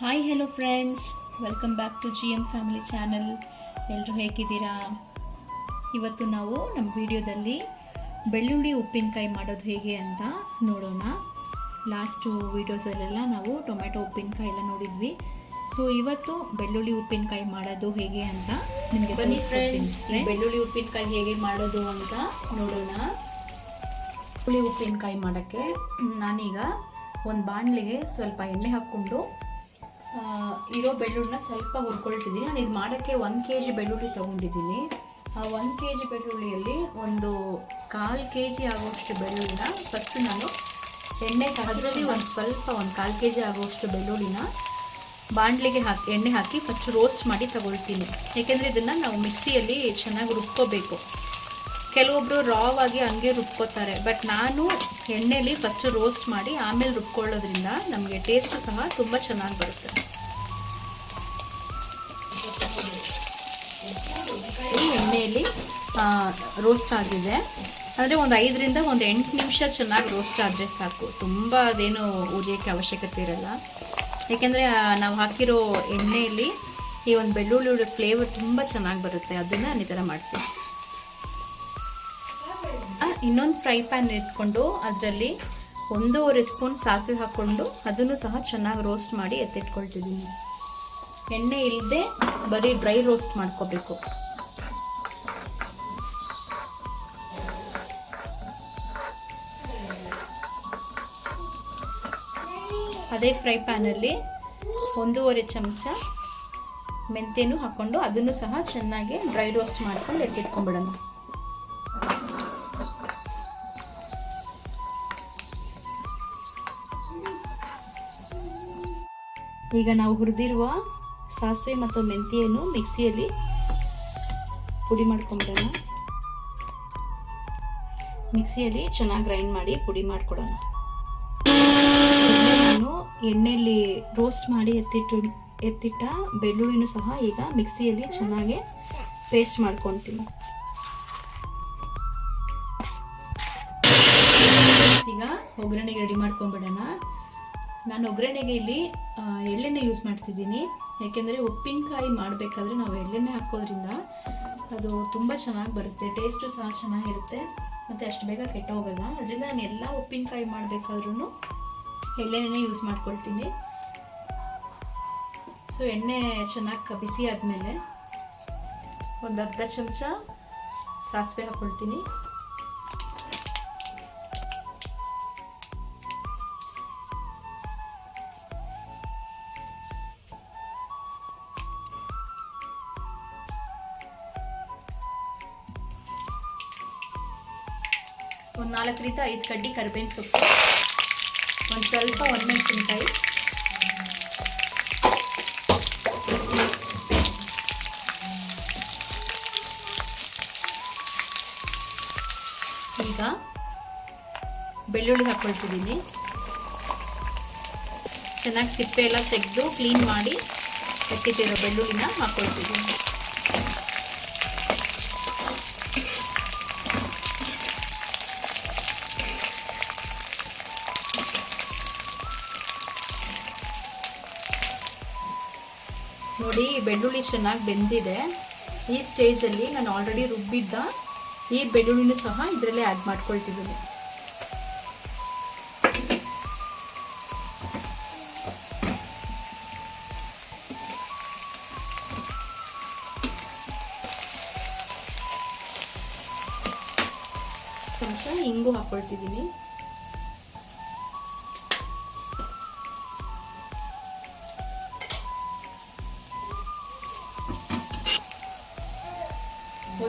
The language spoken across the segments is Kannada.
Hi hello friends welcome back to G M family channel ಎಲ್ಲರೂ ಹೇಗಿದ್ದೀರಾ? ಇವತ್ತು ನಾವು ನಮ್ಮ ವಿಡಿಯೋದಲ್ಲಿ ಬೆಳ್ಳುಳ್ಳಿ ಉಪ್ಪಿನಕಾಯಿ ಮಾಡೋದು ಹೇಗೆ ಅಂತ ನೋಡೋಣ. ಲಾಸ್ಟು ವೀಡಿಯೋಸಲ್ಲೆಲ್ಲ ನಾವು ಟೊಮೆಟೊ ಉಪ್ಪಿನಕಾಯಿ ಎಲ್ಲ ನೋಡಿದ್ವಿ. ಸೊ ಇವತ್ತು ಬೆಳ್ಳುಳ್ಳಿ ಉಪ್ಪಿನಕಾಯಿ ಮಾಡೋದು ಹೇಗೆ ಅಂತ ನಿಮಗೆ ಬನ್ನಿ ಫ್ರೆಂಡ್ಸ್ ಬೆಳ್ಳುಳ್ಳಿ ಉಪ್ಪಿನಕಾಯಿ ಹೇಗೆ ಮಾಡೋದು ಅಂತ ನೋಡೋಣ. ಹುಳಿ ಉಪ್ಪಿನಕಾಯಿ ಮಾಡೋಕ್ಕೆ ನಾನೀಗ ಒಂದು ಬಾಣಲಿಗೆ ಸ್ವಲ್ಪ ಎಣ್ಣೆ ಹಾಕ್ಕೊಂಡು ಇರೋ ಬೆಳ್ಳುಳ್ಳಿನ ಸ್ವಲ್ಪ ಹುರ್ಕೊಳ್ತಿದ್ದೀನಿ. ನಾನು ಇದು ಮಾಡೋಕ್ಕೆ ಒಂದು ಕೆ ಜಿ ಬೆಳ್ಳುಳ್ಳಿ ತೊಗೊಂಡಿದ್ದೀನಿ. ಆ ಒಂದು ಕೆ ಜಿ ಬೆಳ್ಳುಳ್ಳಿಯಲ್ಲಿ ಒಂದು ಕಾಲು ಕೆ ಜಿ ಆಗೋಷ್ಟು ಬೆಳ್ಳುಳ್ಳಿನ ಫಸ್ಟ್ ನಾನು ಎಣ್ಣೆ ಅದರಲ್ಲಿ ಒಂದು ಸ್ವಲ್ಪ ಒಂದು ಕಾಲು ಕೆ ಜಿ ಆಗೋಷ್ಟು ಬೆಳ್ಳುಳ್ಳಿನ ಬಾಣಲಿಗೆ ಹಾಕಿ, ಎಣ್ಣೆ ಹಾಕಿ ಫಸ್ಟ್ ರೋಸ್ಟ್ ಮಾಡಿ ತಗೊಳ್ತೀನಿ. ಏಕೆಂದರೆ ಇದನ್ನು ನಾವು ಮಿಕ್ಸಿಯಲ್ಲಿ ಚೆನ್ನಾಗಿ ರುಬ್ಕೋಬೇಕು. ಕೆಲವೊಬ್ರು ರಾವ್ ಆಗಿ ಹಂಗೆ ರುಬ್ಕೋತಾರೆ. ಬಟ್ ನಾನು ಎಣ್ಣೆಲಿ ಫಸ್ಟ್ ರೋಸ್ಟ್ ಮಾಡಿ ಆಮೇಲೆ ರುಬ್ಕೊಳ್ಳೋದ್ರಿಂದ ನಮಗೆ ಟೇಸ್ಟು ಸಹ ತುಂಬ ಚೆನ್ನಾಗಿ ಬರುತ್ತೆ. ಎಣ್ಣೆಯಲ್ಲಿ ರೋಸ್ಟ್ ಆಗಿದೆ. ಅಂದರೆ ಒಂದು ಐದರಿಂದ ಒಂದು ಎಂಟು ನಿಮಿಷ ಚೆನ್ನಾಗಿ ರೋಸ್ಟ್ ಆದರೆ ಸಾಕು. ತುಂಬ ಅದೇನು ಉರಿಯೋಕ್ಕೆ ಅವಶ್ಯಕತೆ ಇರಲ್ಲ. ಏಕೆಂದರೆ ನಾವು ಹಾಕಿರೋ ಎಣ್ಣೆಯಲ್ಲಿ ಈ ಒಂದು ಬೆಳ್ಳುಳ್ಳಿ ಫ್ಲೇವರ್ ತುಂಬ ಚೆನ್ನಾಗಿ ಬರುತ್ತೆ. ಅದನ್ನು ನಾನು ಈ ಥರ ಮಾಡ್ತೀನಿ ಇನ್ನೊಂದು ಫ್ರೈ ಪ್ಯಾನ್ ಇಟ್ಕೊಂಡು ಅದರಲ್ಲಿ ಒಂದೂವರೆ ಸ್ಪೂನ್ ಸಾಸಿವೆ ಹಾಕ್ಕೊಂಡು ಅದನ್ನು ಸಹ ಚೆನ್ನಾಗಿ ರೋಸ್ಟ್ ಮಾಡಿ ಎತ್ತಿಟ್ಕೊಳ್ತಿದ್ದೀನಿ. ಎಣ್ಣೆ ಇಲ್ಲದೆ ಬರೀ ಡ್ರೈ ರೋಸ್ಟ್ ಮಾಡ್ಕೋಬೇಕು. ಅದೇ ಫ್ರೈ ಪ್ಯಾನಲ್ಲಿ ಒಂದೂವರೆ ಚಮಚ ಮೆಂತ್ಯನೂ ಹಾಕ್ಕೊಂಡು ಅದನ್ನು ಸಹ ಚೆನ್ನಾಗಿ ಡ್ರೈ ರೋಸ್ಟ್ ಮಾಡ್ಕೊಂಡು ಎತ್ತಿಟ್ಕೊಂಡ್ಬಿಡೋಣ ಈಗ ನಾವು ಹುರಿದಿರುವ ಸಾಸಿವೆ ಮತ್ತು ಮೆಂತಿಯನ್ನು ಮಿಕ್ಸಿಯಲ್ಲಿ ಪುಡಿ ಮಾಡ್ಕೊಂಬಿಡೋಣ. ಮಿಕ್ಸಿಯಲ್ಲಿ ಚೆನ್ನಾಗಿ ಗ್ರೈಂಡ್ ಮಾಡಿ ಪುಡಿ ಮಾಡ್ಕೊಳ್ಳೋಣ ನಾನು ಎಣ್ಣೆಯಲ್ಲಿ ರೋಸ್ಟ್ ಮಾಡಿ ಎತ್ತಿಟ್ಟು, ಎತ್ತಿಟ್ಟ ಬೆಳ್ಳುಳ್ಳಿನೂ ಸಹ ಈಗ ಮಿಕ್ಸಿಯಲ್ಲಿ ಚೆನ್ನಾಗಿ ಪೇಸ್ಟ್ ಮಾಡ್ಕೊತೀನಿ ಈಗ ಒಗ್ಗರಣೆಗೆ ರೆಡಿ ಮಾಡ್ಕೊಂಬಿಡೋಣ. ನಾನು ಒಗ್ಗರಣೆಗೆ ಇಲ್ಲಿ ಎಳ್ಳೆಣ್ಣೆ ಯೂಸ್ ಮಾಡ್ತಿದ್ದೀನಿ. ಯಾಕೆಂದರೆ ಉಪ್ಪಿನಕಾಯಿ ಮಾಡಬೇಕಾದ್ರೆ ನಾವು ಎಳ್ಳೆಣ್ಣೆ ಹಾಕೋದ್ರಿಂದ ಅದು ತುಂಬ ಚೆನ್ನಾಗಿ ಬರುತ್ತೆ ಟೇಸ್ಟು ಸಹ ಚೆನ್ನಾಗಿರುತ್ತೆ. ಮತ್ತು ಅಷ್ಟು ಬೇಗ ಕೆಟ್ಟೋಗಲ್ಲ. ಅದರಿಂದ ನಾನು ಎಲ್ಲ ಉಪ್ಪಿನಕಾಯಿ ಮಾಡಬೇಕಾದ್ರೂ ಎಳ್ಳೆಣ್ಣೆ ಯೂಸ್ ಮಾಡ್ಕೊಳ್ತೀನಿ. ಸೊ ಎಣ್ಣೆ ಚೆನ್ನಾಗಿ ಬಿಸಿ ಆದಮೇಲೆ ಒಂದು ಅರ್ಧ ಚಮಚ ಸಾಸಿವೆ ಹಾಕ್ಕೊಳ್ತೀನಿ ಒಂದು ನಾಲ್ಕರಿಂದ ಐದು ಕಡ್ಡಿ ಕರಿಬೇವಿನ ಸೊಪ್ಪು. ಒಂದು ಸ್ವಲ್ಪ ಒಣಮೆಣಸಿನ್ಕಾಯಿ. ಈಗ ಬೆಳ್ಳುಳ್ಳಿ ಹಾಕ್ಕೊಳ್ತಿದ್ದೀನಿ ಚೆನ್ನಾಗಿ ಸಿಪ್ಪೆ ಎಲ್ಲ ತೆಗೆದು ಕ್ಲೀನ್ ಮಾಡಿ ಎತ್ತಿಟ್ಟಿರೋ ಬೆಳ್ಳುಳ್ಳಿನ ಹಾಕ್ಕೊಳ್ತಿದ್ದೀನಿ ನೋಡಿ ಬೆಳ್ಳುಳ್ಳಿ ಚೆನ್ನಾಗಿ ಬೆಂದಿದೆ. ಈ ಸ್ಟೇಜಲ್ಲಿ ನಾನು ಆಲ್ರೆಡಿ ರುಬ್ಬಿದ್ದ ಈ ಬೆಳ್ಳುಳ್ಳಿನೂ ಸಹ ಇದರಲ್ಲೇ ಆ್ಯಡ್ ಮಾಡ್ಕೊಳ್ತಿದ್ದೀನಿ. ಚಮಚ ಹಿಂಗೂ ಹಾಕ್ಕೊಳ್ತಿದ್ದೀನಿ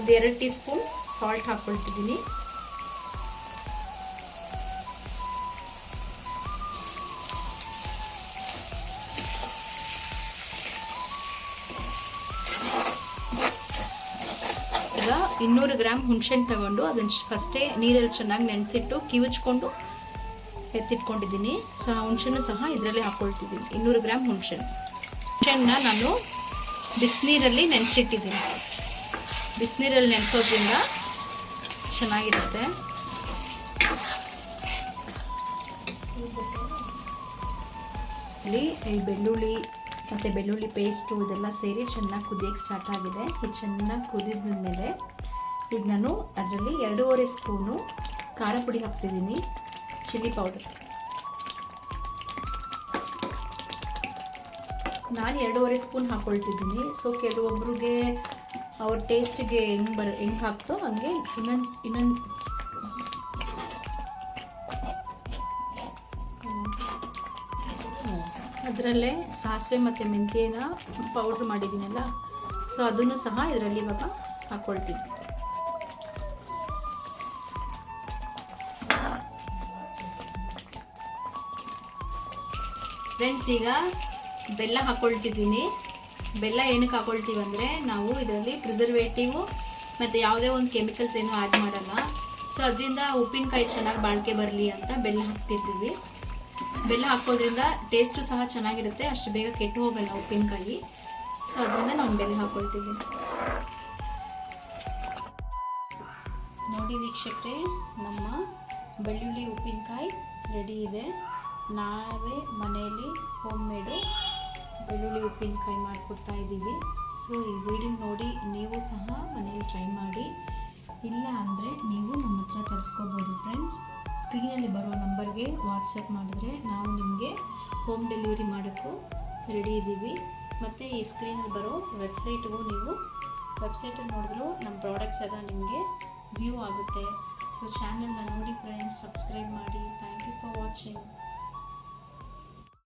ಒಂದು ಎರಡು ಟೀ ಸ್ಪೂನ್ ಸಾಲ್ಟ್ ಹಾಕ್ಕೊಳ್ತಿದ್ದೀನಿ ಈಗ ಇನ್ನೂರು ಗ್ರಾಮ್ ಹುಣಸೆಹಣ್ಣು ತಗೊಂಡು ಅದನ್ನು ಫಸ್ಟೇ ನೀರಲ್ಲಿ ಚೆನ್ನಾಗಿ ನೆನೆಸಿಟ್ಟು ಕಿವುಚ್ಕೊಂಡು ಎತ್ತಿಟ್ಕೊಂಡಿದ್ದೀನಿ. ಸೊ ಹುಣಸೆಣ್ಣು ಸಹ ಇದರಲ್ಲೇ ಹಾಕ್ಕೊಳ್ತಿದ್ದೀನಿ ಇನ್ನೂರು ಗ್ರಾಮ್ ಹುಣಸೆಹಣ್ಣು. ಹುಣಸೆಹಣ್ಣನ್ನ ನಾನು ಬಿಸಿನೀರಲ್ಲಿ ನೆನೆಸಿಟ್ಟಿದ್ದೀನಿ. ಬಿಸಿನೀರಲ್ಲಿ ನೆನೆಸೋದ್ರಿಂದ ಚೆನ್ನಾಗಿರುತ್ತೆ. ಇಲ್ಲಿ ಈ ಬೆಳ್ಳುಳ್ಳಿ ಮತ್ತು ಬೆಳ್ಳುಳ್ಳಿ ಪೇಸ್ಟು ಇದೆಲ್ಲ ಸೇರಿ ಚೆನ್ನಾಗಿ ಕುದಿಯೋಕ್ಕೆ ಸ್ಟಾರ್ಟ್ ಆಗಿದೆ. ಇದು ಚೆನ್ನಾಗಿ ಕುದಿದ ಮೇಲೆ ಈಗ ನಾನು ಅದರಲ್ಲಿ ಎರಡೂವರೆ ಸ್ಪೂನು ಖಾರ ಪುಡಿ ಹಾಕ್ತಿದ್ದೀನಿ. Chilli powder. ನಾನು ಎರಡೂವರೆ ಸ್ಪೂನ್ ಹಾಕ್ಕೊಳ್ತಿದ್ದೀನಿ ಸೊ ಕೆಲವೊಬ್ರಿಗೆ ಅವ್ರ ಟೇಸ್ಟಿಗೆ ಹೆಂಗೆ ಬರ, ಹೆಂಗೆ ಹಾಕ್ತೋ ಹಂಗೆ ಇನ್ನೊಂದು ಇನ್ನೊಂದು. ಅದರಲ್ಲೇ ಸಾಸಿವೆ ಮತ್ತು ಮೆಂತ್ಯನ ಪೌಡ್ರ್ ಮಾಡಿದ್ದೀನಲ್ಲ ಸೊ ಅದನ್ನು ಸಹ ಇದರಲ್ಲಿ ಇವಾಗ ಹಾಕ್ಕೊಳ್ತೀನಿ ಫ್ರೆಂಡ್ಸ್ ಈಗ ಬೆಲ್ಲ ಹಾಕ್ಕೊಳ್ತಿದ್ದೀನಿ ಬೆಲ್ಲ ಏನಕ್ಕೆ ಹಾಕೊಳ್ತೀವಿ ಅಂದರೆ ನಾವು ಇದರಲ್ಲಿ ಪ್ರಿಸರ್ವೇಟಿವು ಮತ್ತು ಯಾವುದೇ ಒಂದು ಕೆಮಿಕಲ್ಸ್ ಏನೂ ಆ್ಯಡ್ ಮಾಡಲ್ಲ. ಸೊ ಅದರಿಂದ ಉಪ್ಪಿನಕಾಯಿ ಚೆನ್ನಾಗಿ ಬಾಳಿಕೆ ಬರಲಿ ಅಂತ ಬೆಲ್ಲ ಹಾಕ್ತಿರ್ತೀವಿ ಬೆಲ್ಲ ಹಾಕೋದ್ರಿಂದ ಟೇಸ್ಟು ಸಹ ಚೆನ್ನಾಗಿರುತ್ತೆ, ಅಷ್ಟು ಬೇಗ ಕೆಟ್ಟು ಹೋಗಲ್ಲ ಉಪ್ಪಿನಕಾಯಿ. ಸೊ ಅದರಿಂದ ನಾವು ಬೆಲ್ಲ ಹಾಕ್ಕೊಳ್ತೀವಿ ನೋಡಿ ವೀಕ್ಷಕರೇ, ನಮ್ಮ ಬೆಳ್ಳುಳ್ಳಿ ಉಪ್ಪಿನಕಾಯಿ ರೆಡಿ ಇದೆ. ನಾವೇ ಮನೆಯಲ್ಲಿ ಹೋಮ್ ಮೇಡು ಬೆಳ್ಳುಳ್ಳಿ ಉಪ್ಪಿನಕಾಯಿ ಮಾಡಿಕೊಡ್ತಾ ಇದ್ದೀವಿ. ಸೊ ಈ ವಿಡಿಯೋ ನೋಡಿ ನೀವು ಸಹ ಮನೇಲಿ ಟ್ರೈ ಮಾಡಿ. ಇಲ್ಲ ಅಂದರೆ ನೀವು ನಮ್ಮ ಹತ್ರ ತರಿಸ್ಕೋಬೋದು ಫ್ರೆಂಡ್ಸ್ ಸ್ಕ್ರೀನಲ್ಲಿ ಬರೋ ನಂಬರ್ಗೆ ವಾಟ್ಸಪ್ ಮಾಡಿದ್ರೆ ನಾವು ನಿಮಗೆ ಹೋಮ್ ಡೆಲಿವರಿ ಮಾಡೋಕ್ಕೂ ರೆಡಿ ಇದ್ದೀವಿ. ಮತ್ತು ಈ ಸ್ಕ್ರೀನಲ್ಲಿ ಬರೋ ವೆಬ್ಸೈಟ್ಗೂ ನೀವು ವೆಬ್ಸೈಟಲ್ಲಿ ನೋಡಿದ್ರು ನಮ್ಮ ಪ್ರಾಡಕ್ಟ್ಸ್ ಎಲ್ಲ ನಿಮಗೆ ವ್ಯೂ ಆಗುತ್ತೆ. ಸೊ ಚಾನಲ್ನ ನೋಡಿ ಫ್ರೆಂಡ್ಸ್ ಸಬ್ಸ್ಕ್ರೈಬ್ ಮಾಡಿ. Thank you for watching